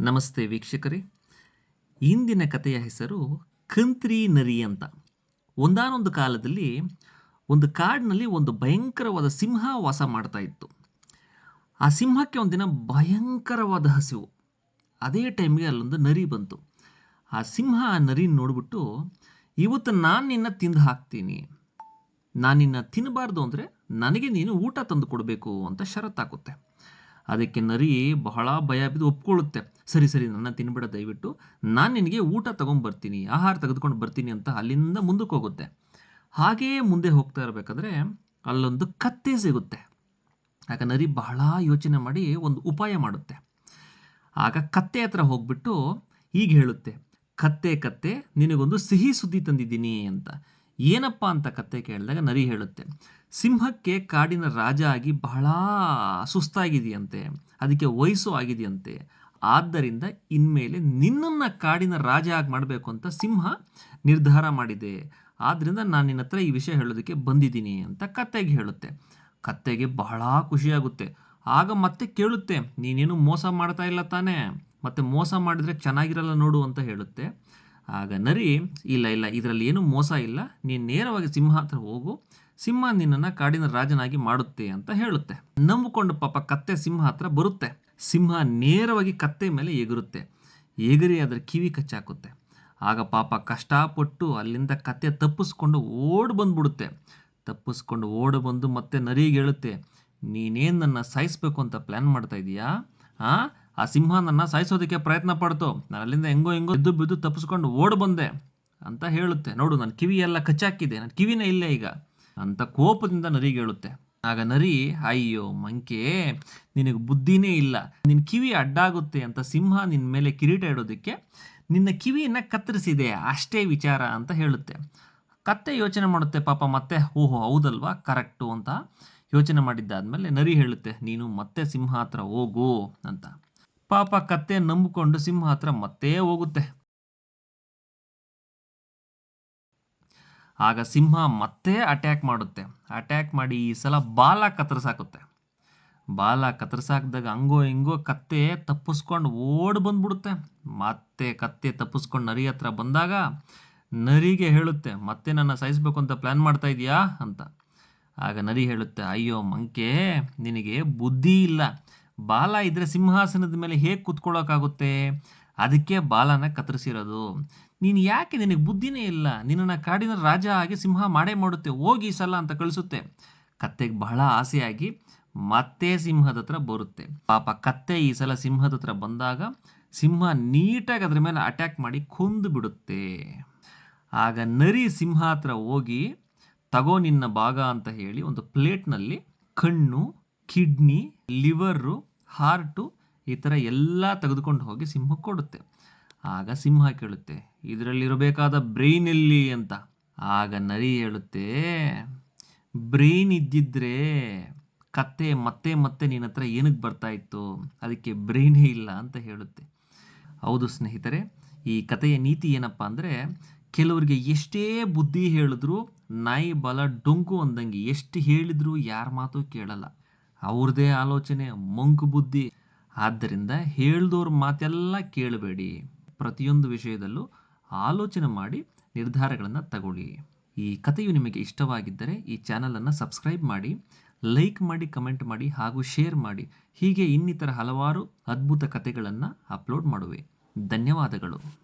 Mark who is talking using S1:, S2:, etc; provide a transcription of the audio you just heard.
S1: ನಮಸ್ತೆ ವೀಕ್ಷಕರೇ. ಇಂದಿನ ಕಥೆಯ ಹೆಸರು ಕಂತ್ರಿ ನರಿ ಅಂತ. ಒಂದಾನೊಂದು ಕಾಲದಲ್ಲಿ ಒಂದು ಕಾಡಿನಲ್ಲಿ ಒಂದು ಭಯಂಕರವಾದ ಸಿಂಹ ವಾಸ ಮಾಡ್ತಾ ಇತ್ತು. ಆ ಸಿಂಹಕ್ಕೆ ಒಂದಿನ ಭಯಂಕರವಾದ ಹಸಿವು. ಅದೇ ಟೈಮ್ಗೆ ಅಲ್ಲೊಂದು ನರಿ ಬಂತು. ಆ ಸಿಂಹ ಆ ನರಿ ನೋಡ್ಬಿಟ್ಟು, ಇವತ್ತು ನಾನು ನಿನ್ನ ತಿಂದು ಹಾಕ್ತೀನಿ. ನಾನು ನಿನ್ನ ತಿನ್ನಬಾರ್ದು ಅಂದರೆ ನನಗೆ ನೀನು ಊಟ ತಂದು ಕೊಡಬೇಕು ಅಂತ ಷರತ್ತಾಕುತ್ತೆ. ಅದಕ್ಕೆ ನರಿ ಬಹಳ ಭಯ ಬಿದ್ದು ಒಪ್ಕೊಳ್ಳುತ್ತೆ. ಸರಿ ಸರಿ, ನನ್ನ ತಿನ್ಬೇಡ ದಯವಿಟ್ಟು. ನಾನು ನಿನಗೆ ಊಟ ತಗೊಂಡ್ಬರ್ತೀನಿ ಆಹಾರ ತೆಗೆದುಕೊಂಡು ಬರ್ತೀನಿ ಅಂತ ಅಲ್ಲಿಂದ ಮುಂದಕ್ಕೆ ಹೋಗುತ್ತೆ. ಹಾಗೇ ಮುಂದೆ ಹೋಗ್ತಾ ಇರಬೇಕಾದ್ರೆ ಅಲ್ಲೊಂದು ಕತ್ತೆ ಸಿಗುತ್ತೆ. ಆಗ ನರಿ ಬಹಳ ಯೋಚನೆ ಮಾಡಿ ಒಂದು ಉಪಾಯ ಮಾಡುತ್ತೆ. ಆಗ ಕತ್ತೆ ಹತ್ರ ಹೋಗ್ಬಿಟ್ಟು ಹೀಗೆ ಹೇಳುತ್ತೆ, ಕತ್ತೆ ಕತ್ತೆ, ನಿನಗೊಂದು ಸಿಹಿ ಸುದ್ದಿ ತಂದಿದ್ದೀನಿ ಅಂತ. ಏನಪ್ಪ ಅಂತ ಕತ್ತೆ ಕೇಳಿದಾಗ ನರಿ ಹೇಳುತ್ತೆ ಸಿಂಹಕ್ಕೆ ಕಾಡಿನ ರಾಜ ಆಗಿ ಬಹಳ ಸುಸ್ತಾಗಿದೆಯಂತೆ, ಅದಕ್ಕೆ ವಯಸ್ಸು ಆಗಿದೆಯಂತೆ. ಆದ್ದರಿಂದ ಇನ್ಮೇಲೆ ನಿನ್ನನ್ನು ಕಾಡಿನ ರಾಜ ಆಗಿ ಮಾಡಬೇಕು ಅಂತ ಸಿಂಹ ನಿರ್ಧಾರ ಮಾಡಿದೆ. ಆದ್ದರಿಂದ ನಾನು ನಿನ್ನ ಹತ್ರ ಈ ವಿಷಯ ಹೇಳೋದಕ್ಕೆ ಬಂದಿದ್ದೀನಿ ಅಂತ ಕತ್ತೆಗೆ ಹೇಳುತ್ತೆ. ಕತ್ತೆಗೆ ಬಹಳ ಖುಷಿಯಾಗುತ್ತೆ. ಆಗ ಮತ್ತೆ ಕೇಳುತ್ತೆ, ನೀನೇನು ಮೋಸ ಮಾಡ್ತಾ ಇಲ್ಲ ತಾನೇ? ಮತ್ತೆ ಮೋಸ ಮಾಡಿದರೆ ಚೆನ್ನಾಗಿರಲ್ಲ ನೋಡು ಅಂತ ಹೇಳುತ್ತೆ. ಆಗ ನರಿ, ಇಲ್ಲ ಇಲ್ಲ, ಇದರಲ್ಲಿ ಏನು ಮೋಸ ಇಲ್ಲ, ನೀನು ನೇರವಾಗಿ ಸಿಂಹ ಹತ್ರ ಹೋಗು. ಸಿಂಹ ನಿನ್ನನ್ನು ಕಾಡಿನ ರಾಜನಾಗಿ ಮಾಡುತ್ತೆ ಅಂತ ಹೇಳುತ್ತೆ. ನಂಬಿಕೊಂಡು ಪಾಪ ಕತ್ತೆ ಸಿಂಹ ಹತ್ರ ಬರುತ್ತೆ. ಸಿಂಹ ನೇರವಾಗಿ ಕತ್ತೆ ಮೇಲೆ ಎಗರುತ್ತೆ. ಎಗರಿ ಅದರ ಕಿವಿ ಕಚ್ಚಾಕುತ್ತೆ. ಆಗ ಪಾಪ ಕಷ್ಟಪಟ್ಟು ಅಲ್ಲಿಂದ ಕತ್ತೆ ತಪ್ಪಿಸ್ಕೊಂಡು ಓಡ್ ಬಂದ್ಬಿಡುತ್ತೆ. ತಪ್ಪಿಸ್ಕೊಂಡು ಓಡ್ ಬಂದು ಮತ್ತೆ ನರಿಗೆ ಹೇಳುತ್ತೆ, ನೀನೇನು ನನ್ನ ಸಾಯಿಸ್ಬೇಕು ಅಂತ ಪ್ಲ್ಯಾನ್ ಮಾಡ್ತಾ ಇದೀಯಾ? ಆ? ಆ ಸಿಂಹ ನನ್ನ ಸಾಯಿಸೋದಕ್ಕೆ ಪ್ರಯತ್ನ ಪಡ್ತು. ನಾನು ಅಲ್ಲಿಂದ ಹೆಂಗೋ ಹೆಂಗೋ ಎದ್ದು ಬಿದ್ದು ತಪ್ಪಿಸ್ಕೊಂಡು ಓಡ್ ಬಂದೆ ಅಂತ ಹೇಳುತ್ತೆ. ನೋಡು ನನ್ನ ಕಿವಿ ಎಲ್ಲ ಕಚ್ಚಾಕಿದೆ. ನನ್ನ ಕಿವಿನೇ ಇಲ್ಲೇ ಈಗ. ಅಂತ ಕೋಪದಿಂದ ನರಿಗೆ ಹೇಳುತ್ತೆ ಆಗ ನರಿ, ಅಯ್ಯೋ, ಮಂಕೆ, ನಿನಗೆ ಬುದ್ಧಿನೇ ಇಲ್ಲ. ನಿನ್ನ ಕಿವಿ ಅಡ್ಡಾಗುತ್ತೆ ಅಂತ ಸಿಂಹ ನಿನ್ನ ಮೇಲೆ ಕಿರೀಟ ಇಡೋದಕ್ಕೆ ನಿನ್ನ ಕಿವಿಯನ್ನು ಕತ್ತರಿಸಿದೆ. ಅಷ್ಟೇ ವಿಚಾರ ಅಂತ ಹೇಳುತ್ತೆ. ಕತ್ತೆ ಯೋಚನೆ ಮಾಡುತ್ತೆ, ಪಾಪ, ಮತ್ತೆ? ಓಹೋ, ಹೌದಲ್ವಾ? ಕರೆಕ್ಟು ಅಂತ ಯೋಚನೆ ಮಾಡಿದ್ದಾದ್ಮೇಲೆ ನರಿ ಹೇಳುತ್ತೆ, ನೀನು ಮತ್ತೆ ಸಿಂಹ ಹತ್ರ ಹೋಗು ಅಂತ. ಪಾಪ ಕತ್ತೆ ನಂಬಿಕೊಂಡು ಸಿಂಹ ಹತ್ರ ಮತ್ತೆ ಹೋಗುತ್ತೆ. ಆಗ ಸಿಂಹ ಮತ್ತೆ ಅಟ್ಯಾಕ್ ಮಾಡುತ್ತೆ. ಅಟ್ಯಾಕ್ ಮಾಡಿ ಈ ಸಲ ಬಾಲ ಕತ್ತರಿಸಾಕುತ್ತೆ. ಬಾಲ ಕತ್ತರಿಸಾಕ್ದಾಗ ಹಂಗೋ ಹಿಂಗೋ ಕತ್ತೆ ತಪ್ಪಿಸ್ಕೊಂಡು ಓಡಿ ಬಂದ್ಬಿಡುತ್ತೆ. ಮತ್ತೆ ಕತ್ತೆ ತಪ್ಪಿಸ್ಕೊಂಡು ನರಿ ಹತ್ರ ಬಂದಾಗ ನರಿಗೆ ಹೇಳುತ್ತೆ, ಮತ್ತೆ ನನ್ನ ಸಾಯಿಸ್ಬೇಕು ಅಂತ ಪ್ಲ್ಯಾನ್ ಮಾಡ್ತಾ ಇದೆಯಾ ಅಂತ. ಆಗ ನರಿ ಹೇಳುತ್ತೆ, ಅಯ್ಯೋ ಮಂಕೆ, ನಿನಗೆ ಬುದ್ಧಿ ಇಲ್ಲ. ಬಾಲ ಇದ್ದರೆ ಸಿಂಹಾಸನದ ಮೇಲೆ ಹೇಗೆ ಕೂತ್ಕೊಳ್ಳೋಕ್ಕಾಗುತ್ತೆ ಅದಕ್ಕೆ ಬಾಲನ ಕತ್ತರಿಸಿರೋದು. ನೀನು ಯಾಕೆ ನಿನಗೆ ಬುದ್ಧಿನೇ ಇಲ್ಲ? ನಿನ್ನನ್ನು ಕಾಡಿನ ರಾಜ ಆಗಿ ಸಿಂಹ ಮಾಡೇ ಮಾಡುತ್ತೆ, ಹೋಗಿ ಸಲ ಅಂತ ಕಳಿಸುತ್ತೆ. ಕತ್ತೆಗೆ ಬಹಳ ಆಸೆಯಾಗಿ ಮತ್ತೆ ಸಿಂಹದ ಹತ್ರ ಬರುತ್ತೆ. ಪಾಪ ಕತ್ತೆ ಈ ಸಲ ಸಿಂಹದ ಹತ್ರ ಬಂದಾಗ ಸಿಂಹ ನೀಟಾಗಿ ಅದ್ರ ಮೇಲೆ ಅಟ್ಯಾಕ್ ಮಾಡಿ ಕೊಂದು ಬಿಡುತ್ತೆ. ಆಗ ನರಿ ಸಿಂಹ ಹತ್ರ ಹೋಗಿ, ತಗೋ ನಿನ್ನ ಭಾಗ ಅಂತ ಹೇಳಿ ಒಂದು ಪ್ಲೇಟ್ನಲ್ಲಿ ಕಣ್ಣು ಕಿಡ್ನಿ ಲಿವರು ಹಾರ್ಟು ಈ ಥರ ಎಲ್ಲ ತೆಗೆದುಕೊಂಡು ಹೋಗಿ ಸಿಂಹ ಕೊಡುತ್ತೆ. ಆಗ ಸಿಂಹ ಕೇಳುತ್ತೆ, ಇದರಲ್ಲಿರಬೇಕಾದ ಬ್ರೈನ್ ಎಲ್ಲಿ ಅಂತ. ಆಗ ನರಿ ಹೇಳುತ್ತೆ, ಬ್ರೈನ್ ಇದ್ದಿದ್ರೆ ಕತ್ತೆ ಮತ್ತೆ ಮತ್ತೆ ನಿನ್ನ ಹತ್ರ ಏನಕ್ಕೆ ಬರ್ತಾ ಇತ್ತು? ಅದಕ್ಕೆ ಬ್ರೈನೇ ಇಲ್ಲ ಅಂತ ಹೇಳುತ್ತೆ. ಹೌದು ಸ್ನೇಹಿತರೆ, ಈ ಕಥೆಯ ನೀತಿ ಏನಪ್ಪ ಅಂದರೆ, ಕೆಲವರಿಗೆ ಎಷ್ಟೇ ಬುದ್ಧಿ ಹೇಳಿದ್ರು ನಾಯಿ ಬಲ ಡೊಂಕು ಅಂದಂಗೆ ಎಷ್ಟು ಹೇಳಿದ್ರು ಯಾರ ಮಾತು ಕೇಳಲ್ಲ. ಅವ್ರದೇ ಆಲೋಚನೆ, ಮಂಕು ಬುದ್ಧಿ. ಆದ್ದರಿಂದ ಹೇಳ್ದವ್ರ ಮಾತೆಲ್ಲ ಕೇಳಬೇಡಿ. ಪ್ರತಿಯೊಂದು ವಿಷಯದಲ್ಲೂ ಆಲೋಚನೆ ಮಾಡಿ ನಿರ್ಧಾರಗಳನ್ನು ತಗೊಳ್ಳಿ. ಈ ಕಥೆಯು ನಿಮಗೆ ಇಷ್ಟವಾಗಿದ್ದರೆ ಈ ಚಾನಲನ್ನು ಸಬ್ಸ್ಕ್ರೈಬ್ ಮಾಡಿ, ಲೈಕ್ ಮಾಡಿ, ಕಮೆಂಟ್ ಮಾಡಿ ಹಾಗೂ ಶೇರ್ ಮಾಡಿ. ಹೀಗೆ ಇನ್ನಿತರ ಹಲವಾರು ಅದ್ಭುತ ಕಥೆಗಳನ್ನು ಅಪ್ಲೋಡ್ ಮಾಡುವೆ. ಧನ್ಯವಾದಗಳು.